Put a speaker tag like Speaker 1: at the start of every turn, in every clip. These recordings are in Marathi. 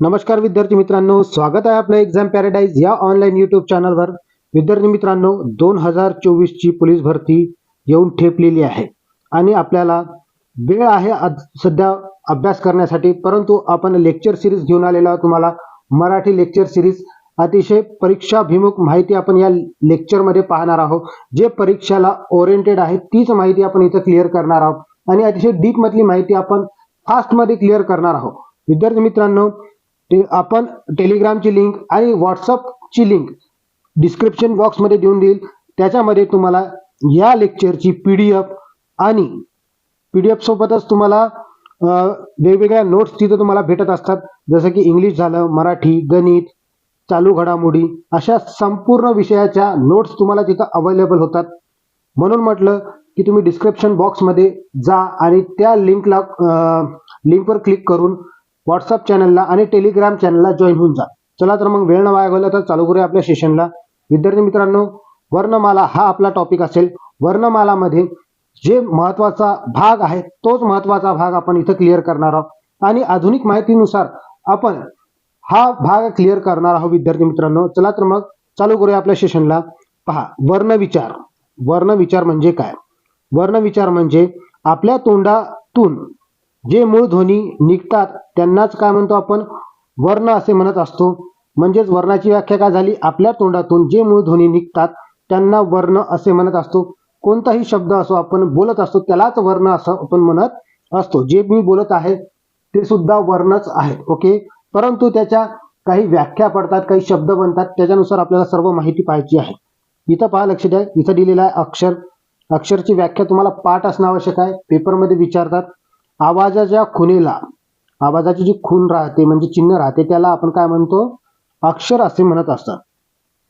Speaker 1: नमस्कार विद्यार्थी मित्रांनो स्वागत आहे आपलं एक्झाम पॅराडाईज या ऑनलाईन युट्यूब चॅनलवर विद्यार्थी मित्रांनो दोन हजार चोवीसची पोलीस भरती येऊन ठेपलेली आहे. आणि आपल्याला वेळ आहे आज सध्या अभ्यास करण्यासाठी परंतु आपण लेक्चर सिरीज घेऊन आलेलो तुम्हाला. मराठी लेक्चर सिरीज अतिशय परीक्षाभिमुख माहिती आपण या लेक्चरमध्ये पाहणार आहोत. जे परीक्षाला ओरिएंटेड आहे तीच माहिती आपण इथं क्लिअर करणार आहोत. आणि अतिशय डीपमधली माहिती आपण फास्टमध्ये क्लिअर करणार आहोत. विद्यार्थी मित्रांनो ते आपण टेलिग्रामची लिंक आणि व्हॉट्सअपची लिंक डिस्क्रिप्शन बॉक्समध्ये देऊन देईल. त्याच्यामध्ये तुम्हाला या लेक्चरची पी डी एफ आणि पी डी एफसोबतच तुम्हाला वेगवेगळ्या नोट्स तिथं तुम्हाला भेटत असतात. जसं की इंग्लिश झालं मराठी गणित चालू घडामोडी अशा संपूर्ण विषयाच्या नोट्स तुम्हाला तिथं अवेलेबल होतात. म्हणून म्हटलं की तुम्ही डिस्क्रिप्शन बॉक्समध्ये जा आणि त्या लिंकला लिंकवर क्लिक करून व्हॉट्सअप चॅनलला आणि टेलिग्राम चॅनलला जॉईन होऊन जा. चला तर मग वेळ न वाया घालवता तर चालू करूया आपल्या सेशनला विद्यार्थी मित्रांनो वर्णमाला हा आपला टॉपिक असेल. वर्णमालामध्ये जे महत्त्वाचा भाग आहे तोच महत्त्वाचा भाग आपण इथं क्लिअर करणार आहोत. आणि आधुनिक माहितीनुसार आपण हा भाग क्लिअर करणार आहोत विद्यार्थी मित्रांनो. चला तर मग चालू करूया आपल्या सेशनला पहा वर्णविचार. वर्णविचार म्हणजे काय? वर्णविचार म्हणजे आपल्या तोंडातून जे मूळ ध्वनी निघतात त्यांनाच काय म्हणतो आपण? वर्ण असे म्हणत असतो. म्हणजेच वर्णाची व्याख्या काय झाली? आपल्या तोंडातून जे मूळ ध्वनी निघतात त्यांना वर्ण असे म्हणत असतो. कोणताही शब्द असो आपण बोलत असतो त्यालाच वर्ण असं आपण म्हणत असतो. जे मी बोलत आहे ते सुद्धा वर्णच आहे ओके? परंतु त्याच्या काही व्याख्या पडतात काही शब्द बनतात त्याच्यानुसार आपल्याला सर्व माहिती पाहायची आहे. इथं पहा लक्ष द्या. इथं दिलेलं आहे अक्षर. अक्षरची व्याख्या तुम्हाला पाठ असणं आवश्यक आहे. पेपरमध्ये विचारतात. आवाजाच्या खुणेला आवाजाची जी खून राहते म्हणजे चिन्ह राहते त्याला आपण काय म्हणतो? अक्षर असे म्हणत असतात.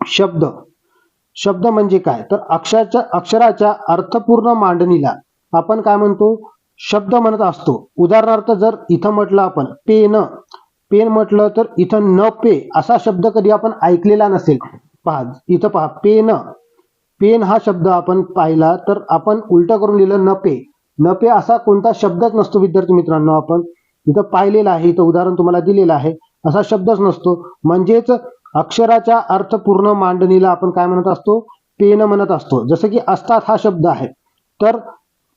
Speaker 1: शब्द. शब्द म्हणजे काय? तर अक्षराच्या अक्षराच्या अर्थपूर्ण मांडणीला आपण काय म्हणतो? शब्द म्हणत असतो. उदाहरणार्थ जर इथं म्हटलं आपण पेन. पेन म्हटलं तर इथं न पे असा शब्द कधी आपण ऐकलेला नसेल. पहा इथं पहा पेन. पेन हा शब्द आपण पाहिला तर आपण उलट करून लिहिलं न पे. नपे असा कोणता शब्दच नसतो विद्यार्थी मित्रांनो आपण. इथं पाहिलेला आहे इथं उदाहरण तुम्हाला दिलेलं आहे. असा शब्दच नसतो. म्हणजेच अक्षराच्या अर्थपूर्ण मांडणीला आपण काय म्हणत असतो? पेन म्हणत असतो. जसं की असतात हा शब्द आहे. तर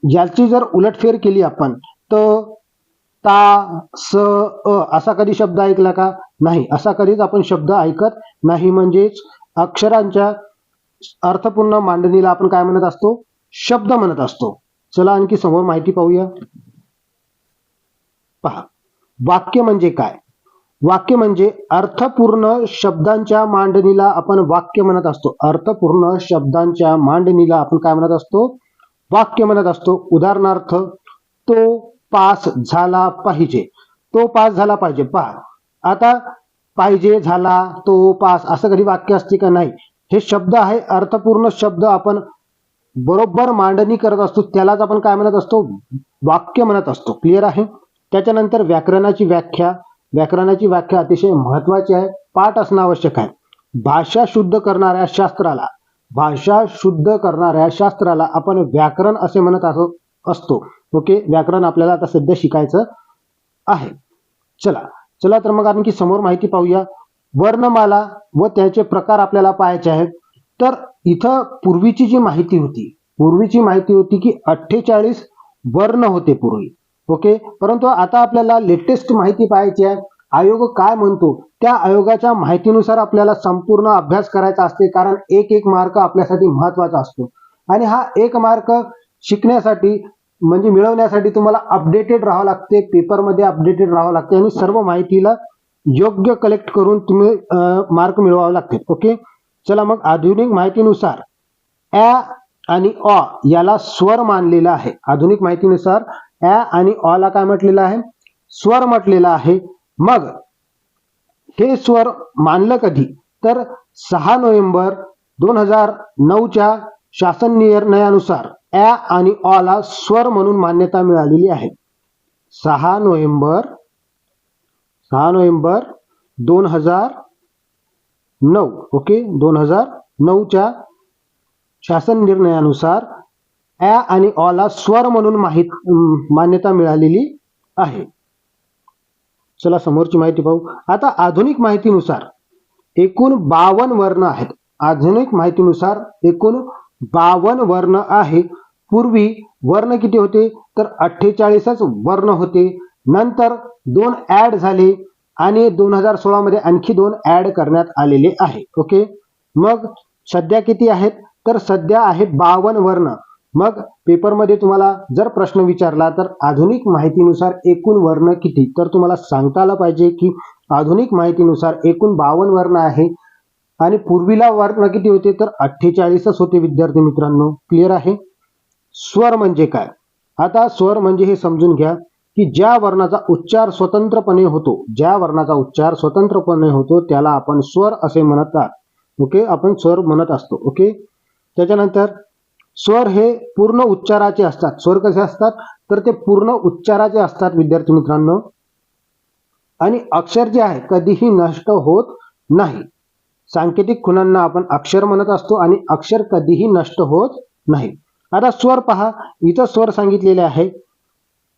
Speaker 1: याची जर उलटफेर केली आपण तर ता स अ असा कधी शब्द ऐकला का? नाही. असा कधीच आपण शब्द ऐकत नाही. म्हणजेच अक्षरांच्या अर्थपूर्ण मांडणीला आपण काय म्हणत असतो? शब्द म्हणत असतो. चला आणखी समोर माहिती पाहूया. पहा. वाक्य म्हणजे काय? वाक्य म्हणजे अर्थपूर्ण शब्दांच्या मांडणीला आपण वाक्य म्हणत असतो. अर्थपूर्ण शब्दांच्या मांडणीला आपण काय म्हणत असतो? वाक्य म्हणत असतो. उदाहरणार्थ तो पास झाला पाहिजे. तो पास झाला पाहिजे. पहा. आता पाहिजे झाला तो पास असं कधी वाक्य असते का नाही? हे शब्द आहे अर्थपूर्ण शब्द आपण बरोबर मांडणी करत असतो त्यालाच आपण काय म्हणत असतो? वाक्य म्हणत असतो. क्लिअर आहे? त्याच्यानंतर व्याकरणाची व्याख्या व्याकरणाची व्याख्या अतिशय महत्वाची आहे. पाठ असणं आवश्यक आहे. भाषा शुद्ध करणाऱ्या शास्त्राला भाषा शुद्ध करणाऱ्या शास्त्राला आपण व्याकरण असे म्हणत असो असतो. ओके? व्याकरण आपल्याला आता सध्या शिकायचं आहे. चला. चला तर मग आणखी समोर माहिती पाहूया. वर्णमाला व त्याचे प्रकार आपल्याला पाहायचे आहेत. तर इथं पूर्वीची जी माहिती होती पूर्वीची माहिती होती की अठ्ठेचाळीस वर्ण होते पूर्वी. ओके? परंतु आता आपल्याला लेटेस्ट माहिती पाहायची आहे. आयोग काय म्हणतो? त्या आयोगाच्या माहितीनुसार आपल्याला संपूर्ण अभ्यास करायचा असते कारण एक एक मार्क आपल्यासाठी महत्त्वाचा असतो. आणि हा एक मार्क शिकण्यासाठी म्हणजे मिळवण्यासाठी तुम्हाला अपडेटेड राहावं लागते पेपरमध्ये अपडेटेड राहावं लागते आणि सर्व माहितीला योग्य कलेक्ट करून तुम्ही मार्क मिळवावे लागते ओके? चला मग आधुनिक माहितीनुसार ॲ आणि अ याला स्वर मानलेला आहे. आधुनिक माहितीनुसार ॲ आणि अ ला काय म्हटलेलं आहे? स्वर म्हटलेला आहे. मग हे स्वर मानलं कधी? तर सहा नोव्हेंबर दोन हजार नऊच्या शासन निर्णयानुसार ॲ आणि अ ला स्वर म्हणून मान्यता मिळालेली आहे. सहा नोव्हेंबर सहा नोव्हेंबर दोन हजार नऊ ओके? दोन हजार नऊच्या शासन निर्णयानुसार ॲ आणि ऑला स्वर म्हणून माहीत मान्यता मिळालेली आहे. चला समोरची माहिती पाहू. आता आधुनिक माहितीनुसार एकूण बावन वर्ण आहेत. आधुनिक माहितीनुसार एकूण बावन वर्ण आहे. पूर्वी वर्ण किती होते? तर अठ्ठेचाळीसच वर्ण होते. नंतर दोन ॲड झाले. आणि दोन हजार सोळा मध्ये आणखी दोन ऍड करण्यात आलेले आहे. ओके? मग सध्या किती आहेत? तर सध्या आहेत बावन्न वर्ण. मग पेपरमध्ये तुम्हाला जर प्रश्न विचारला तर आधुनिक माहितीनुसार एकूण वर्ण किती? तर तुम्हाला सांगता आलं पाहिजे की आधुनिक माहितीनुसार एकूण बावन्न वर्ण आहे. आणि पूर्वीला वर्ण किती होते? तर अठ्ठेचाळीसच होते विद्यार्थी मित्रांनो. क्लिअर आहे? स्वर म्हणजे काय? आता स्वर म्हणजे हे समजून घ्या. की ज्या वर्णाचा उच्चार स्वतंत्रपणे होतो ज्या वर्णाचा उच्चार स्वतंत्रपणे होतो त्याला आपण स्वर असे म्हणतात ओके? आपण स्वर म्हणत असतो. ओके? त्याच्यानंतर स्वर हे पूर्ण उच्चाराचे असतात. स्वर कसे असतात? तर ते पूर्ण उच्चाराचे असतात विद्यार्थी मित्रांनो. आणि अक्षर जे आहे कधीही नष्ट होत नाही. सांकेतिक खुणांना आपण अक्षर म्हणत असतो आणि अक्षर कधीही नष्ट होत नाही. आता स्वर पहा. इथं स्वर सांगितलेले आहे.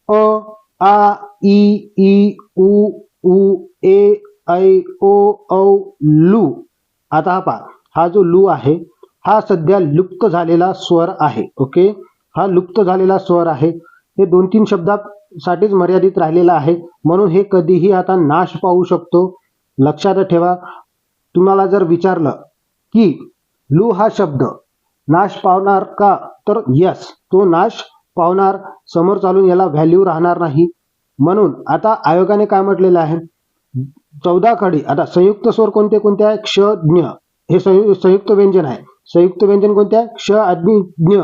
Speaker 1: अ आ ई ई उ उ ए ऐ ओ औ लू आता हा पहा. हा जो लू आहे हा सध्या लुप्त झालेला स्वर आहे ओके हा लुप्त झालेला स्वर आहे. हे दोन तीन शब्दासाठीच मर्यादित राहिलेला आहे. म्हणून हे कधीही आता नाश पाहू शकतो. लक्षात ठेवा. तुम्हाला जर विचारलं की लू हा शब्द नाश पावणार का? तर यस तो नाश पावणार समोर चालून याला व्हॅल्यू राहणार नाही. म्हणून आता आयोगाने काय म्हटलेलं आहे? चौदा खडी आता संयुक्त स्वर कोणते कोणते आहे? क्ष ज्ञ. हे संयु संयुक्त व्यंजन आहे. संयुक्त व्यंजन कोणते आहे? क्ष आदमी ज्ञ.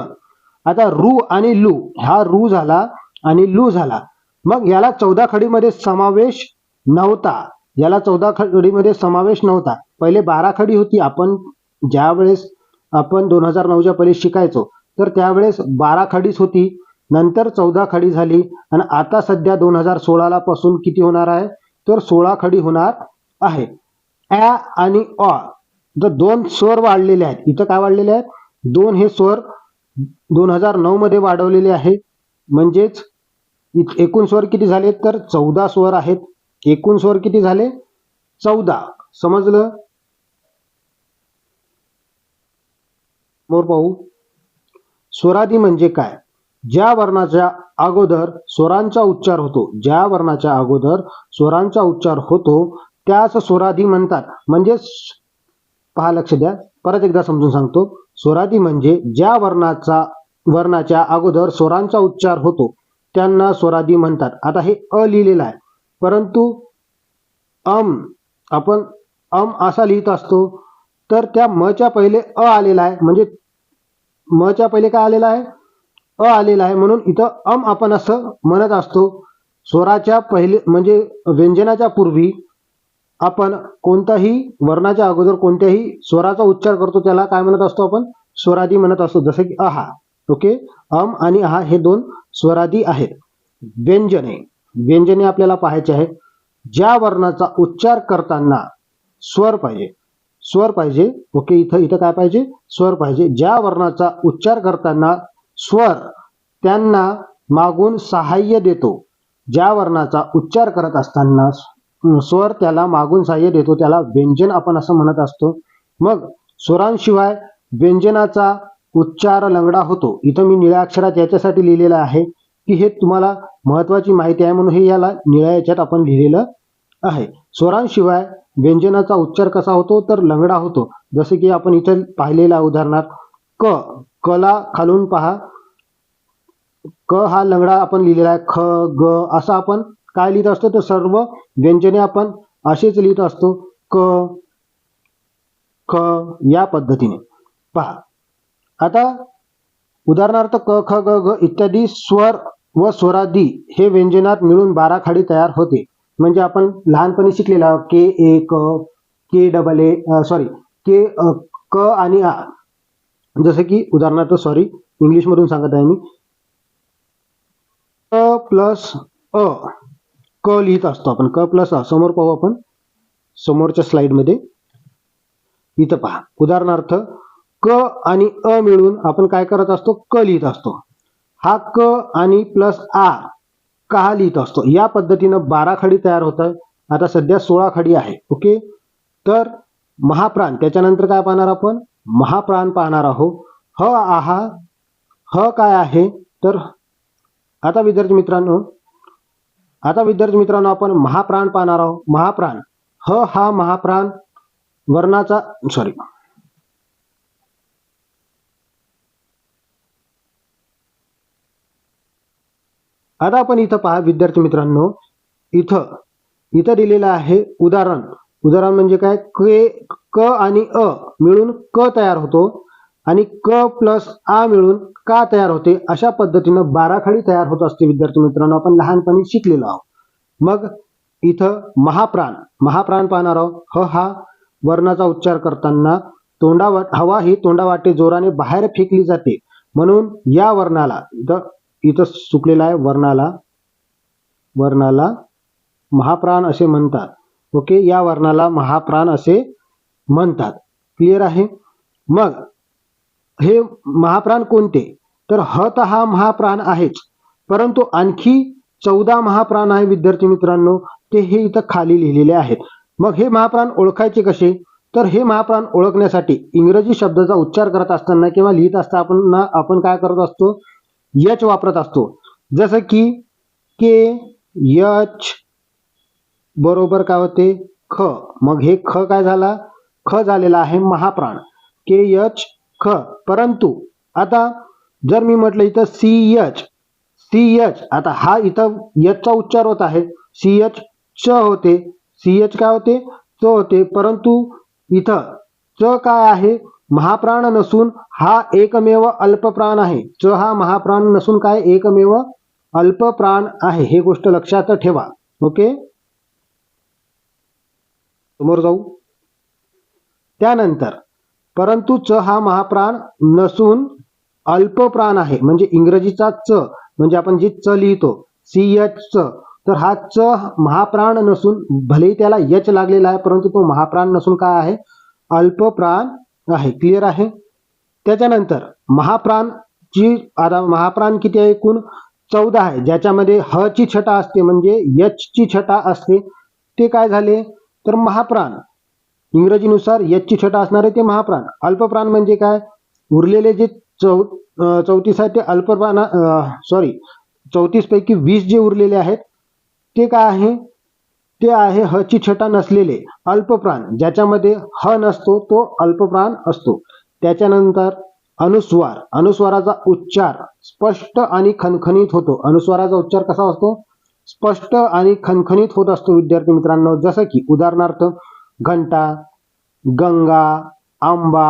Speaker 1: आता रु आणि लू हा रू झाला आणि लू झाला. मग याला चौदा खडीमध्ये समावेश नव्हता. याला चौदा खडीमध्ये समावेश नव्हता. पहिले बारा खडी होती. आपण ज्या वेळेस आपण दोन हजार नऊच्या पहिले शिकायचो. तर त्यावेळेस बारा खडीच होती नंतर चौदा खडी झाली आणि आता सध्या दोन हजार सोळाला पासून किती होणार आहे? तर सोळा खडी होणार आहे. ॲ आणि अ जर दोन स्वर वाढलेले आहेत इथं काय वाढलेले आहेत? दोन हे स्वर दोन हजार नऊ मध्ये वाढवलेले आहे. म्हणजेच एकूण स्वर किती झाले? तर चौदा स्वर आहेत. एकूण स्वर किती झाले? चौदा. समजलं? मोर पाहू. स्वरादी म्हणजे काय? ज्या वर्णाच्या अगोदर स्वरांचा उच्चार होतो ज्या वर्णाच्या अगोदर स्वरांचा उच्चार होतो त्यास स्वरादी म्हणतात. म्हणजेच पहा लक्ष द्या परत एकदा समजून सांगतो. स्वरादी म्हणजे ज्या वर्णाचा वर्णाच्या अगोदर स्वरांचा उच्चार होतो त्यांना स्वरादी म्हणतात. आता हे अ लिहिलेलं आहे. परंतु अम आपण अम असा लिहित असतो तर त्या मच्या पहिले अ आलेला आहे. म्हणजे मच्या पहिले काय आलेला आहे? अ आलेला आहे. म्हणून इथं अम आपण असं म्हणत असतो स्वराच्या पहिले म्हणजे व्यंजनाच्या पूर्वी आपण कोणताही वर्णाच्या अगोदर कोणत्याही स्वराचा उच्चार करतो त्याला काय म्हणत असतो आपण? स्वरादी म्हणत असतो. जसं की अहा. ओके? अम आणि अहा हे दोन स्वरादी आहेत. व्यंजने. व्यंजने आपल्याला पाहायचे आहे ज्या वर्णाचा उच्चार करताना स्वर पाहिजे. स्वर पाहिजे. ओके इथं इथं काय पाहिजे? स्वर पाहिजे. ज्या वर्णाचा उच्चार करताना स्वर त्यांना मागून सहाय्य देतो. ज्या वर्णाचा उच्चार करत असताना स्वर त्याला मागून सहाय्य देतो. त्याला व्यंजन आपण असं म्हणत असतो. मग स्वरांशिवाय व्यंजनाचा उच्चार लंगडा होतो. इथं मी निळ्या अक्षरात याच्यासाठी लिहिलेलं आहे की हे तुम्हाला महत्वाची माहिती आहे म्हणून हे याला निळ्या याच्यात आपण लिहिलेलं आहे. स्वरांशिवाय व्यंजनाचा उच्चार कसा होतो तर लंगडा होतो. जसे की आपण इथे पाहिलेला उदाहरणार्थ क कला खालून पहा. क हा लंगडा आपण लिहिलेला आहे. ख ग असं आपण काय लिहित असतो? तर सर्व व्यंजने आपण असेच लिहित असतो. क ख या पद्धतीने. पहा. आता उदाहरणार्थ क ख ग घ इत्यादी स्वर व स्वरादी हे व्यंजनात मिळून बारा खाडी तयार होते. म्हणजे आपण लहानपणी शिकलेला के ए क के डबल ए सॉरी के क आणि आ. जसं की उदाहरणार्थ सॉरी इंग्लिशमधून सांगत आहे मी. क प्लस अ. क लिहित असतो आपण. क प्लस अ. समोर पाहू आपण. समोरच्या स्लाइडमध्ये. इथं पहा. उदाहरणार्थ क आणि अ मिळून आपण काय करत असतो? क लिहित असतो. हा क आणि प्लस आ का लिहित असतो? या पद्धतीनं बारा खडी तयार होत आहे आता सध्या सोळा खडी आहे. ओके? तर महाप्राण त्याच्यानंतर काय पाहणार आपण? महाप्राण पाहणार आहोत. ह आहा ह काय आहे? तर आता विद्यार्थी मित्रांनो आता विद्यार्थी मित्रांनो आपण महाप्राण पाहणार आहोत. महाप्राण ह हा महाप्राण वर्णाचा सॉरी आता आपण इथं पहा विद्यार्थी मित्रांनो. इथं इथं दिलेलं आहे उदाहरण. उदाहरण म्हणजे काय? के क आणि अ मिळून क तयार होतो आणि क प्लस आ मिळून का तयार होते? अशा पद्धतीनं बाराखडी तयार होत असते विद्यार्थी मित्रांनो. आपण लहानपणी शिकलेलो आहोत. मग इथं महाप्राण. महाप्राण पाहणार आहोत. ह हा वर्णाचा उच्चार करताना तोंडावा हवा ही तोंडावाटे जोराने बाहेर फेकली जाते. म्हणून या वर्णाला इथं चुकलेला आहे वर्णाला. वर्णाला महाप्राण असे म्हणतात. ओके? या वर्णाला महाप्राण असे म्हणतात. क्लिअर आहे? मग हे महाप्राण कोणते? तर ह हा महाप्राण आहेच. परंतु आणखी चौदा महाप्राण आहे विद्यार्थी मित्रांनो. ते हे इथं खाली लिहिलेले आहेत. मग हे महाप्राण ओळखायचे कसे? तर हे महाप्राण ओळखण्यासाठी इंग्रजी शब्दाचा उच्चार करत असताना किंवा लिहित असताना आपण काय करत असतो? यच वापरत असतो. जसं की के यच बरोबर काय होते? ख. मग हे ख काय झाला? ख झालेला आहे महाप्राण. के यच ख. परंतु आता जर मी म्हटलं इथं सी एच सी एच आता हा इथं यचचा उच्चार होत आहे. सी एच च होते. सी एच काय होते? च होते. परंतु इथं च काय आहे? महाप्राण नसून हा एकमेव अल्पप्राण आहे. च हा महाप्राण नसून काय? एकमेव अल्पप्राण आहे. हे गोष्ट लक्षात ठेवा. ओके? समोर जाऊ. त्यानंतर परंतु च हा महाप्राण नसून अल्पप्राण आहे. म्हणजे इंग्रजीचा च म्हणजे आपण जी च लिहितो सी एच च तर हा च महाप्राण नसून भलेही त्याला यच लागलेला आहे परंतु तो महाप्राण नसून काय आहे? अल्पप्राण आहे क्लिअर आहे. त्याच्यानंतर महाप्राणची आता महाप्राण किती आहे? एकूण चौदा आहे. ज्याच्यामध्ये ह ची छटा असते म्हणजे यच ची छटा असते. ते काय झाले? तर महाप्राण. इंग्रजीनुसार यच ची छटा असणारे ते महाप्राण. अल्पप्राण म्हणजे काय? उरलेले जे चौ चौतीस आहे ते अल्पप्राण सॉरी चौतीस पैकी वीस जे उरलेले आहेत ते काय आहे? ते आहे ह ची छटा नसलेले अल्पप्राण ज्याच्यामध्ये ह नसतो तो अल्पप्राण असतो. त्याच्यानंतर अनुस्वार. अनुस्वाराचा उच्चार स्पष्ट आणि खणखणीत होतो. अनुस्वाराचा उच्चार कसा असतो? स्पष्ट आणि खणखणीत होत असतो विद्यार्थी मित्रांनो. जसं की उदाहरणार्थ घंटा गंगा आंबा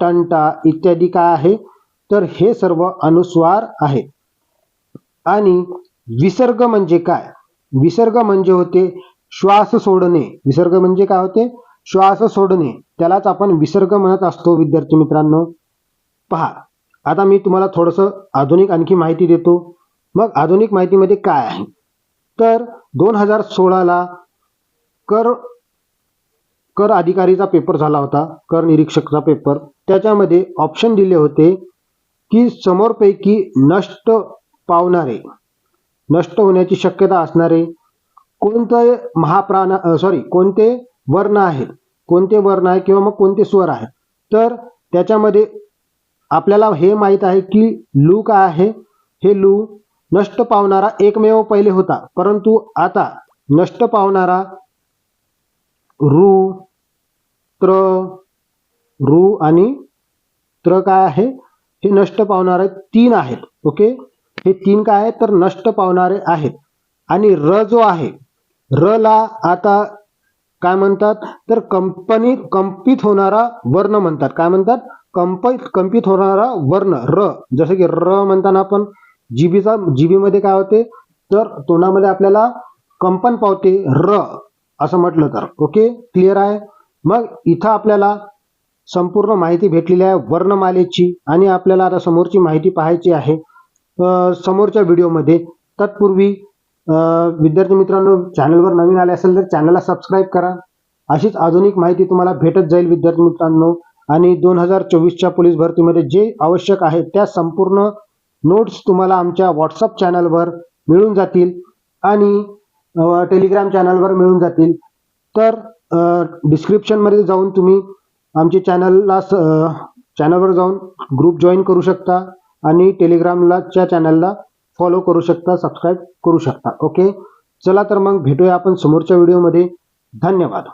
Speaker 1: टंटा इत्यादी काय आहे? तर हे सर्व अनुस्वार आहे. आणि विसर्ग म्हणजे काय? विसर्ग म्हणजे होते श्वास सोडणे. विसर्ग म्हणजे काय होते? श्वास सोडणे. त्यालाच आपण विसर्ग म्हणत असतो विद्यार्थी मित्रांनो. पहा. आता मी तुम्हाला थोडंसं आधुनिक आणखी माहिती देतो. मग आधुनिक माहितीमध्ये काय आहे? तर दोन हजार सोळाला कर कर अधिकारीचा पेपर झाला होता. कर निरीक्षकचा पेपर. त्याच्यामध्ये ऑप्शन दिले होते की समोरपैकी नष्ट पावणारे नष्ट होण्याची शक्यता असणारे कोणते महाप्राण सॉरी कोणते वर्ण आहेत कोणते वर्ण आहे किंवा मग कोणते स्वर आहेत तर त्याच्यामध्ये आपल्याला हे माहीत आहे की लू काय आहे? हे लू नष्ट पावणारा एकमेव पहिले होता. परंतु आता नष्ट पावणारा रू त्र रू आणि त्र काय आहे? हे नष्ट पावणारे तीन आहेत. ओके? हे तीन काय आहेत? तर नष्ट पावणारे आहेत. आणि र जो आहे र ला आता काय म्हणतात? तर कंपनी कंपित होणारा वर्ण म्हणतात. काय म्हणतात? कंपित कंपित होणारा वर्ण र. जसं की र म्हणताना आपण जीबीचा जीबीमध्ये काय होते? तर तोंडामध्ये आपल्याला कंपन पावते र. असं म्हटलं तर. ओके? क्लिअर आहे? मग इथं आपल्याला संपूर्ण माहिती भेटलेली आहे वर्णमालेची आणि आपल्याला आता समोरची माहिती पाहायची आहे. समोरच्या व्हिडिओमध्ये. तत्पूर्वी विद्यार्थी मित्रांनो चॅनलवर नवीन आले असेल तर चॅनलला सबस्क्राईब करा. अशीच आधुनिक माहिती तुम्हाला भेटत जाईल विद्यार्थी मित्रांनो. आणि दोन हजार चोवीसच्या पोलीस भरतीमध्ये जे आवश्यक आहे त्या संपूर्ण नोट्स तुम्हाला आमच्या व्हॉट्सअप चॅनलवर मिळून जातील आणि टेलिग्राम चॅनलवर मिळून जातील. तर डिस्क्रिप्शनमध्ये जाऊन तुम्ही आमचे चॅनलला स चॅनलवर जाऊन ग्रुप जॉईन करू शकता आणि टेलिग्रामला च्या चॅनलला फॉलो करू शकता सबस्क्राईब करू शकता. ओके चला तर मग भेटूया आपण समोरच्या व्हिडिओमध्ये धन्यवाद.